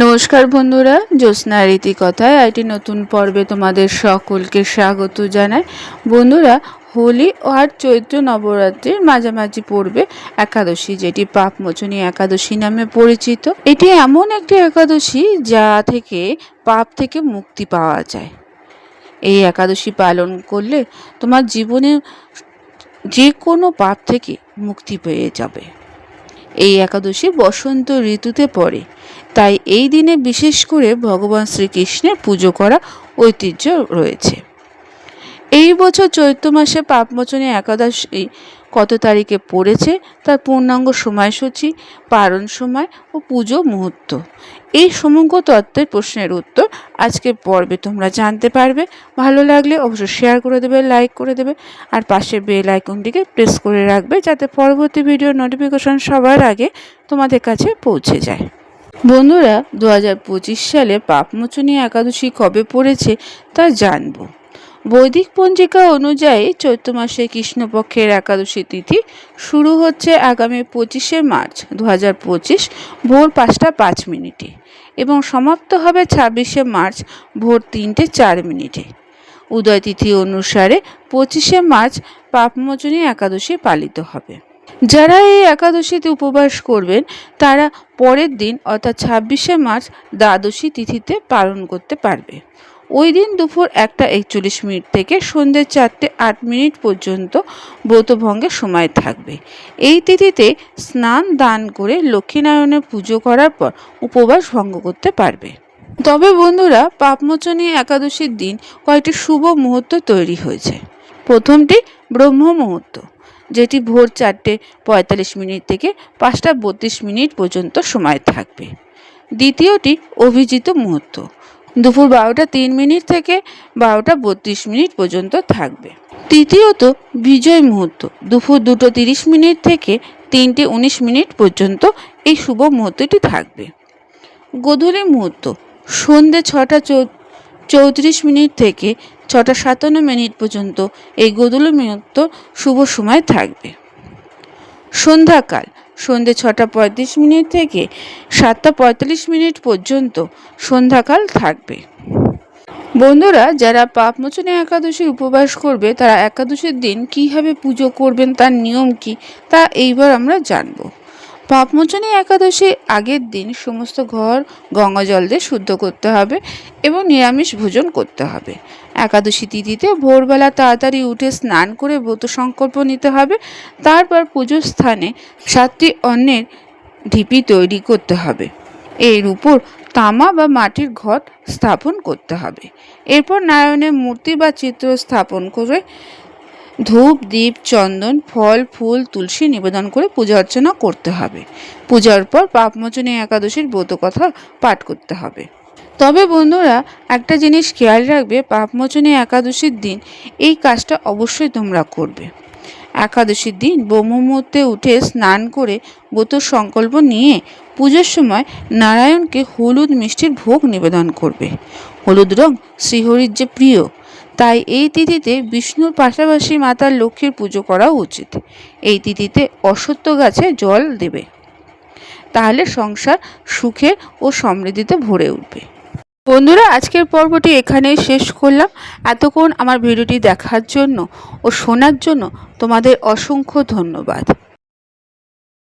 নমস্কার বন্ধুরা, জ্যোৎস্না রীতি কথায় একটি নতুন পর্বে তোমাদের সকলকে স্বাগত জানাই। বন্ধুরা, হোলি আর চৈত্র নবরাত্রির মাঝামাঝি পড়বে একাদশী, যেটি পাপমোচনী একাদশী নামে পরিচিত। এটি এমন একটি একাদশী যা থেকে পাপ থেকে মুক্তি পাওয়া যায়। এই একাদশী পালন করলে তোমার জীবনে যে কোনো পাপ থেকে মুক্তি পেয়ে যাবে। এই একাদশী বসন্ত ঋতুতে পড়ে। তাই এই দিনে বিশেষ করে ভগবান শ্রীকৃষ্ণের পুজো করা ঐতিহ্য রয়েছে। এই বছর চৈত্র মাসে পাপমোচনী একাদশী কত তারিখে পড়েছে তার পূর্ণাঙ্গ সময়সূচি পারণ সময় ও পুজো মুহূর্ত। এই সমগ্র তত্ত্বের প্রশ্নের উত্তর আজকে পর্বে তোমরা জানতে পারবে। ভালো লাগলে অবশ্যই শেয়ার করে দেবে লাইক করে দেবে, আর পাশে বেল আইকনটিকে প্রেস করে রাখবে যাতে পরবর্তী ভিডিও নোটিফিকেশন সবার আগে তোমাদের কাছে পৌঁছে যায়। বন্ধুরা দু হাজার পঁচিশ সালে পাপমোচনী একাদশী কবে পড়েছে তা জানব। বৈদিক পঞ্জিকা অনুযায়ী চৈত্র মাসে কৃষ্ণপক্ষের একাদশী তিথি শুরু হচ্ছে আগামী পঁচিশে মার্চ দু হাজার পঁচিশ, ভোর পাঁচটা পাঁচ মিনিটে এবং সমাপ্ত হবে ছাব্বিশে মার্চ, ভোর তিনটে চার মিনিটে। উদয় তিথি অনুসারে পঁচিশে মার্চ পাপমোচনী একাদশী পালিত হবে। যারা এই একাদশীতে উপবাস করবেন, তারা পরের দিন, অর্থাৎ ছাব্বিশে মার্চ, দ্বাদশী তিথিতে পালন করতে পারবে। ওই দিন দুপুর একটা একচল্লিশ মিনিট থেকে সন্ধ্যে চারটে আট মিনিট পর্যন্ত ব্রতভঙ্গের সময় থাকবে। এই তিথিতে স্নান, দান করে লক্ষ্মীনারায়ণের পুজো করার পর উপবাস ভঙ্গ করতে পারবে। তবে বন্ধুরা, পাপমোচনী একাদশীর দিন কয়েকটি শুভ মুহূর্ত তৈরি হয়েছে। প্রথমটি ব্রহ্ম মুহূর্ত যেটি ভোর চারটে পঁয়তাল্লিশ মিনিট থেকে পাঁচটা বত্রিশ মিনিট পর্যন্ত সময় থাকবে। দ্বিতীয়টি অভিজিত মুহূর্ত। দুপুর বারোটা তিন মিনিট থেকে বারোটা বত্রিশ মিনিট পর্যন্ত থাকবে। তৃতীয়ত বিজয় মুহূর্ত। দুপুর দুটো তিরিশ মিনিট থেকে তিনটে উনিশ মিনিট পর্যন্ত এই শুভ মুহূর্তটি থাকবে। গোধূলি মুহূর্ত। সন্ধে ছটা চৌত্রিশ মিনিট থেকে ছটা সাতান্ন মিনিট পর্যন্ত এই গোধূলি মুহূর্ত শুভ সময় থাকবে। সন্ধ্যাকাল, সন্ধে ছটা পঁয়ত্রিশ মিনিট থেকে সাতটা পঁয়তাল্লিশ মিনিট পর্যন্ত সন্ধ্যাকাল থাকবে। বন্ধুরা, যারা পাপমোচনে একাদশী উপবাস করবে, তারা একাদশীর দিন কীভাবে পুজো করবেন, তার নিয়ম কি, তা এইবার আমরা জানব। পাপমোচনী একাদশী আগের দিন সমস্ত ঘর গঙ্গা জল দিয়ে শুদ্ধ করতে হবে এবং নিরামিষ ভোজন করতে হবে। একাদশী তিথিতে ভোরবেলা তাড়াতাড়ি উঠে স্নান করে ব্রত সংকল্প নিতে হবে। তারপর পুজোর স্থানে সাতটি অন্নের ঢিপি তৈরি করতে হবে। এর উপর তামা বা মাটির ঘট স্থাপন করতে হবে। এরপর নারায়ণের মূর্তি বা চিত্র স্থাপন করে ধূপ, দীপ, চন্দন, ফল, ফুল, তুলসী নিবেদন করে পূজা অর্চনা করতে হবে। পূজার পর পাপমোচনী একাদশীর ব্রত কথা পাঠ করতে হবে। তবে বন্ধুরা, একটা জিনিস খেয়াল রাখবে, পাপমোচনী একাদশীর দিন এই কাজটা অবশ্যই তোমরা করবে। একাদশীর দিন ব্রহ্মমূর্তে উঠে স্নান করে ব্রত সংকল্প নিয়ে পুজোর সময় নারায়ণকে হলুদ মিষ্টির ভোগ নিবেদন করবে। হলুদ রং শ্রীহরির যে প্রিয় তাই এই তিথিতে বিষ্ণুর পাশাপাশি মাতার লক্ষ্মীর পুজো করা উচিত। এই তিথিতে অসত্য গাছে জল দেবে। তাহলে সংসার সুখে ও সমৃদ্ধিতে ভরে উঠবে। বন্ধুরা, আজকের পর্বটি এখানেই শেষ করলাম। এতক্ষণ আমার ভিডিওটি দেখার জন্য ও শোনার জন্য তোমাদের অসংখ্য ধন্যবাদ।